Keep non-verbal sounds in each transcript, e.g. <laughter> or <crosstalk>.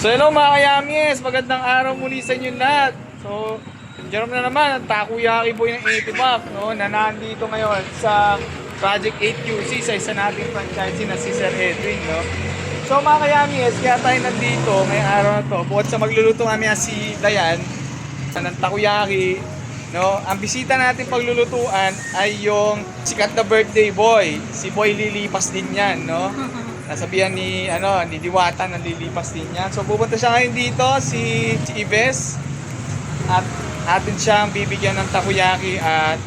So hello mga kayamies, magandang araw muli sa inyo lahat. So, Jerome na naman, ang Takoyaki boy ng 80 Buck, no, na nandito ngayon sa Project 8QC sa isa nating franchisee na si Sir Edwin, no. So mga kayamies, kaya tayo nandito ngayong araw na to, bukod sa magluluto kami si Dayan, ng Takoyaki, no, ang bisita natin paglulutuan ay yung sikat na birthday boy, si Boy lilipas din yan, no. Nasabihan ni ano ni Diwata na lilipas din yan. So pupunta siya ngayon dito si, si Ives at atin siyang bibigyan ng takoyaki at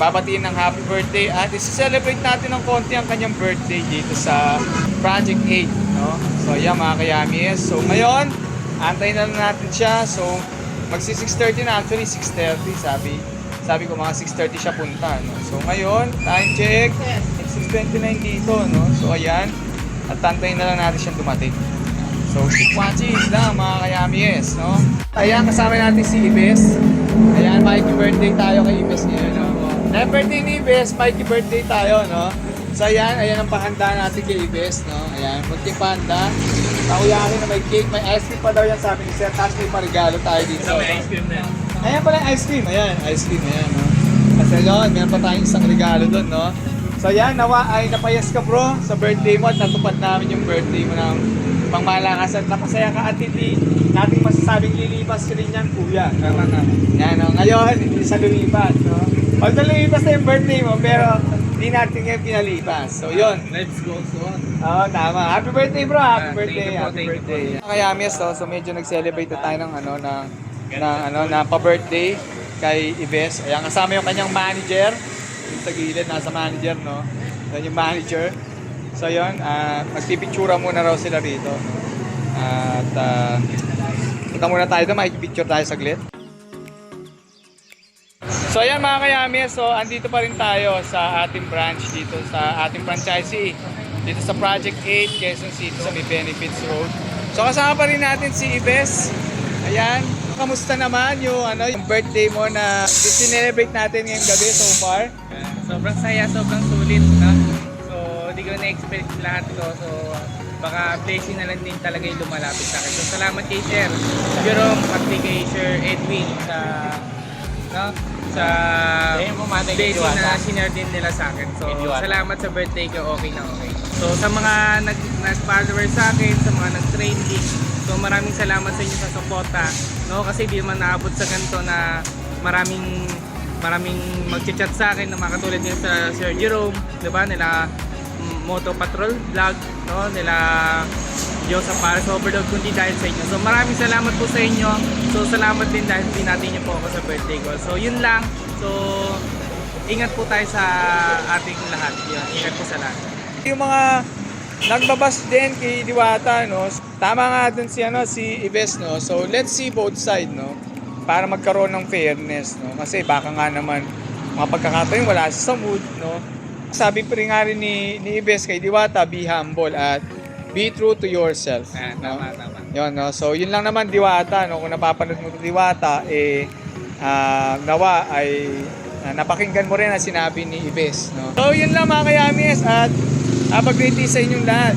babatiin ng happy birthday at isi-celebrate natin ng konti ang kanyang birthday dito sa Project 8 no? so yan mga kayamis so ngayon antayin na lang natin siya so magsi 6.30 na actually 6.30 sabi sabi ko mga 6.30 siya punta no? so ngayon time check 6.29 dito no? so ayan at tantayin na lang natin siyang dumating So, keep watching lang mga kayamies, no? Ayan, kasama natin si Ibes. Ayan, Mikey birthday tayo kay Ibes ngayon, no? Na birthday ni Ibes, Mikey birthday tayo, no? So, ayan, ayan ang pahanda natin kay Ibes, no? Ayan, munting pahanda. Takoyaki na may cake, may ice cream pa daw yan sabi ni Sir. Tapos may parigalo tayo dito. May no? ice cream na. Ayan pala yung ice cream. Ayan, ice cream. Ayan, no? Kasi yun, meron pa tayong isang regalo doon, no? So yan, nawa ay napayas ka bro sa birthday mo at natupad namin yung birthday mo ng pangmalakas at napasaya ka at hindi nating masasabing lilipas ka rin yan, kuya. Tama na. Yan, no? Ngayon, hindi sa lumipas, no? Although lumipas na yung birthday mo, pero hindi natin ngayon pinalipas. So yun, Let's go on. Oo, tama. Happy birthday, bro. Happy birthday. Happy birthday. Kaya Mies, no, so medyo nag-celebrate na tayo ng ano ng ng ano na pa-birthday kay Ives. Ayan, kasama yung kanyang manager. <laughs> Sa gilid, nasa manager, no? Yan yung manager. So yun, ah magpipictura muna raw sila rito. No? At uh, punta muna tayo doon, makikipicture tayo saglit. So ayan mga kayamis, so andito pa rin tayo sa ating branch dito sa ating franchisee dito sa Project 8 Quezon City sa May Benefits Road. So kasama pa rin natin si Ives. Ayan, kamusta naman yung ano yung birthday mo na sinelebrate natin ngayong gabi so far? Sobrang saya, sobrang sulit. No? So, di ko na-expect lahat to. So, baka blessing na lang din talaga yung lumalapit sa akin. So, salamat kay Sir Jerome at kay Sir Edwin sa no? sa blessing na sinare din nila sa akin. So, salamat sa birthday ko. Okay na okay. So, sa mga nag, nag-follower sa akin, sa mga nag-trending, so maraming salamat sa inyo sa suporta. No? Kasi di man naabot sa ganito na maraming maraming magchat sa akin na mga katulad nila sa Sir Jerome, 'di ba? Nila mm, Moto Patrol vlog, no? Nila Diyos sa Paris Overload kundi dahil sa inyo. So maraming salamat po sa inyo. So salamat din dahil binati niyo po ako sa birthday ko. So yun lang. So ingat po tayo sa ating lahat. Yun, ingat po sa lahat. Yung mga nagbabas din kay Diwata, no? Tama nga dun si, ano, si Ives, no? So, let's see both side, no? Para magkaroon ng fairness, no? Kasi baka nga naman, mga pagkakataon wala siya sa mood, no? Sabi pa rin nga rin ni, ni Ives kay Diwata, be humble at be true to yourself. Ah, no? tama, tama. Yun, no? So, yun lang naman Diwata, no? Kung napapanood mo ito Diwata, eh, ah, nawa ay ah, napakinggan mo rin ang sinabi ni Ives, no? So, yun lang mga kayamis at uh, pag-greeting sa inyong lahat.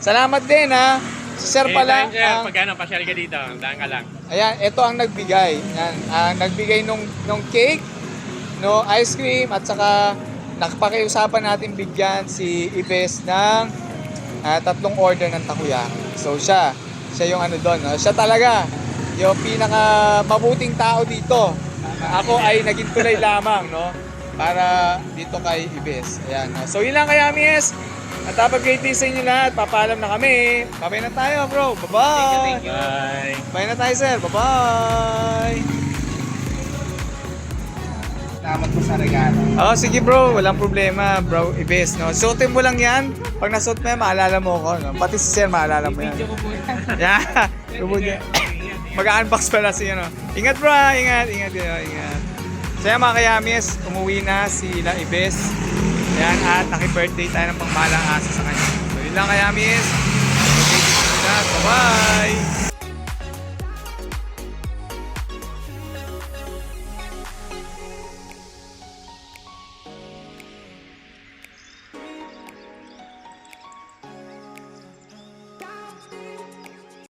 Salamat din, ha? Si Sir pala, ang, Pagkano, pasyal ka dito. Daan ka lang. ayan, ito ang nagbigay. Yan, ang nagbigay nung, nung cake, no, ice cream, at saka nakapakiusapan natin bigyan si Ives ng ah, tatlong order ng takoyaki. So siya, siya yung ano doon. No? Siya talaga, yung pinaka mabuting tao dito. Ako ay naging tulay lamang, no? Para dito kay Ives. Ayan. So yun lang kaya, Mies. At habang great day sa inyo lahat, papaalam na kami. Babay na tayo, bro. Bye-bye. Thank you, thank you. Bye. Bye na tayo, sir. Bye-bye. Salamat po sa regalo. Oh, sige bro, walang problema, bro. Ibes, no? Suotin mo lang yan. Pag nasuot mo yan, maalala mo ko, no? Pati si sir, maalala mo yan. Video ko po yan. <laughs> Yeah. Mag-unbox pala siya, no? Ingat bro? Ingat, ingat, ingat, ingat. So yan mga kayamis, umuwi na si La Ibes. Ayan, at naki-birthday tayo ng pangmalang asa sa kanya. So yun lang kayamis. Bye-bye.